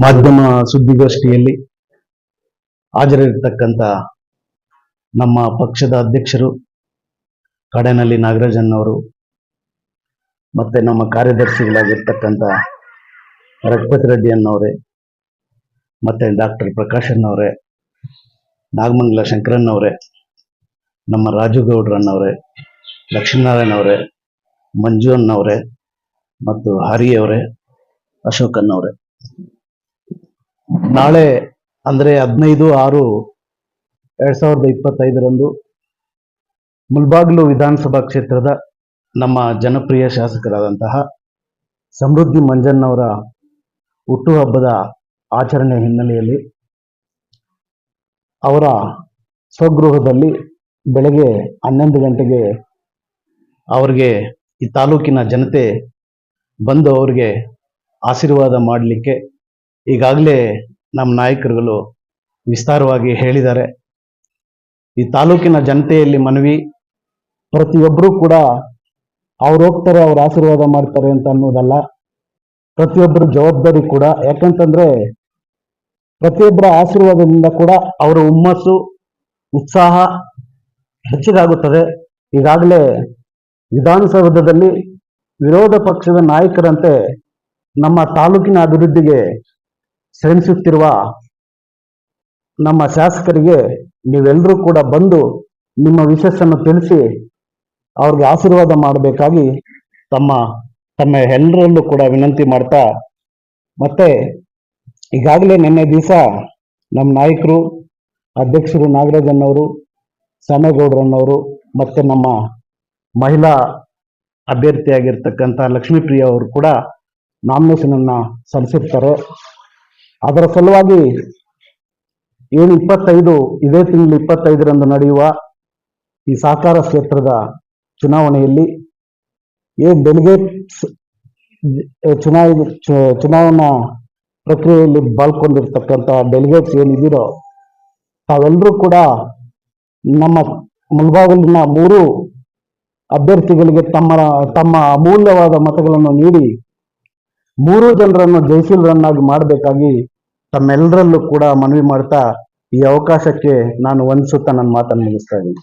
ಮಾಧ್ಯಮ ಸುದ್ದಿಗೋಷ್ಠಿಯಲ್ಲಿ ಹಾಜರಿರ್ತಕ್ಕಂಥ ನಮ್ಮ ಪಕ್ಷದ ಅಧ್ಯಕ್ಷರು ಕಡೆನಲ್ಲಿ ನಾಗರಾಜನ್ ಅವರು ಮತ್ತೆ ನಮ್ಮ ಕಾರ್ಯದರ್ಶಿಗಳಾಗಿರ್ತಕ್ಕಂಥ ರಘುಪತಿ ರೆಡ್ಡಿ ಅನ್ನೋರೆ, ಮತ್ತೆ ಡಾಕ್ಟರ್ ಪ್ರಕಾಶ್ ಅವರೇ ನಾಗಮಂಗಲ ಶಂಕರನ್ ಅವರೇ, ನಮ್ಮ ರಾಜು ಗೌಡ್ರನ್ನವರೇ ಲಕ್ಷ್ಮೀನಾರಾಯಣ ಅವರೇ, ಮಂಜು ಅನ್ನವರೇ ಮತ್ತು ಹರಿ ಅವರೇ ಅಶೋಕನ್ ಅನ್ನವರೇ ನಾಳೆ ಅಂದರೆ ಹದಿನೈದು ಆರು ಎರಡ್ ಸಾವಿರದ ಇಪ್ಪತ್ತೈದರಂದು ಮುಲ್ಬಾಗ್ಲು ವಿಧಾನಸಭಾ ಕ್ಷೇತ್ರದ ನಮ್ಮ ಜನಪ್ರಿಯ ಶಾಸಕರಾದಂತಹ ಸಮೃದ್ಧಿ ಮಂಜನ್ನವರ ಹುಟ್ಟುಹಬ್ಬದ ಆಚರಣೆ ಹಿನ್ನೆಲೆಯಲ್ಲಿ ಅವರ ಸ್ವಗೃಹದಲ್ಲಿ ಬೆಳಗ್ಗೆ ಹನ್ನೊಂದು ಗಂಟೆಗೆ ಅವರಿಗೆ ಈ ತಾಲೂಕಿನ ಜನತೆ ಬಂದು ಅವರಿಗೆ ಆಶೀರ್ವಾದ ಮಾಡಲಿಕ್ಕೆ ಈಗಾಗಲೇ ನಮ್ಮ ನಾಯಕರುಗಳು ವಿಸ್ತಾರವಾಗಿ ಹೇಳಿದ್ದಾರೆ. ಈ ತಾಲೂಕಿನ ಜನತೆಯಲ್ಲಿ ಮನವಿ ಪ್ರತಿಯೊಬ್ಬರೂ ಕೂಡ ಅವ್ರು ಹೋಗ್ತಾರೆ, ಅವ್ರು ಆಶೀರ್ವಾದ ಮಾಡ್ತಾರೆ ಅಂತ ಅನ್ನೋದಲ್ಲ. ಪ್ರತಿಯೊಬ್ಬರ ಜವಾಬ್ದಾರಿ ಕೂಡ, ಯಾಕಂತಂದ್ರೆ ಪ್ರತಿಯೊಬ್ಬರ ಆಶೀರ್ವಾದದಿಂದ ಕೂಡ ಅವರ ಹುಮ್ಮಸ್ಸು, ಉತ್ಸಾಹ ಹೆಚ್ಚಿಗಾಗುತ್ತದೆ. ಈಗಾಗಲೇ ವಿಧಾನಸೌಧದಲ್ಲಿ ವಿರೋಧ ಪಕ್ಷದ ನಾಯಕರಂತೆ ನಮ್ಮ ತಾಲೂಕಿನ ಅಭಿವೃದ್ಧಿಗೆ ಶ್ರಮಿಸುತ್ತಿರುವ ನಮ್ಮ ಶಾಸಕರಿಗೆ ನೀವೆಲ್ಲರೂ ಕೂಡ ಬಂದು ನಿಮ್ಮ ವಿಶಸ್ಸನ್ನು ತಿಳಿಸಿ ಅವ್ರಿಗೆ ಆಶೀರ್ವಾದ ಮಾಡಬೇಕಾಗಿ ತಮ್ಮ ತಮ್ಮ ಎಲ್ಲರಲ್ಲೂ ಕೂಡ ವಿನಂತಿ ಮಾಡ್ತಾ, ಮತ್ತೆ ಈಗಾಗಲೇ ನಿನ್ನೆ ದಿವಸ ನಮ್ಮ ನಾಯಕರು, ಅಧ್ಯಕ್ಷರು ನಾಗರಾಜನ್ನವರು ಸಾಮೇಗೌಡರನ್ನವರು, ಮತ್ತೆ ನಮ್ಮ ಮಹಿಳಾ ಅಭ್ಯರ್ಥಿಯಾಗಿರ್ತಕ್ಕಂಥ ಲಕ್ಷ್ಮೀಪ್ರಿಯ ಅವರು ಕೂಡ ನಾಮಿನೇಷನ್ ಅನ್ನ ಸಲ್ಲಿಸಿರ್ತಾರೆ. ಅದರ ಸಲುವಾಗಿ ಏನು ಇಪ್ಪತ್ತೈದು, ಇದೇ ತಿಂಗಳು ಇಪ್ಪತ್ತೈದರಂದು ನಡೆಯುವ ಈ ಸಹಕಾರ ಕ್ಷೇತ್ರದ ಚುನಾವಣೆಯಲ್ಲಿ ಏನ್ ಡೆಲಿಗೇಟ್ಸ್ ಚುನಾವ ಚು- ಚುನಾವಣಾ ಪ್ರಕ್ರಿಯೆಯಲ್ಲಿ ಬಾಳ್ಕೊಂಡಿರ್ತಕ್ಕಂಥ ಡೆಲಿಗೇಟ್ಸ್ ಏನಿದ್ದೀರೋ ತಾವೆಲ್ಲರೂ ಕೂಡ ನಮ್ಮ ಮುಲ್ಬಾಗಲಿನ ಮೂರು ಅಭ್ಯರ್ಥಿಗಳಿಗೆ ತಮ್ಮ ತಮ್ಮ ಅಮೂಲ್ಯವಾದ ಮತಗಳನ್ನು ನೀಡಿ ಮೂರು ಜನರನ್ನು ಜಯಶೀಲರನ್ನಾಗಿ ಮಾಡಬೇಕಾಗಿ ತಮ್ಮೆಲ್ಲರಲ್ಲೂ ಕೂಡ ಮನವಿ ಮಾಡ್ತಾ ಈ ಅವಕಾಶಕ್ಕೆ ನಾನು ವಂದಿಸುತ್ತಾ ನನ್ನ ಮಾತನ್ನು ಮುಗಿಸ್ತಾ ಇದ್ದೀನಿ.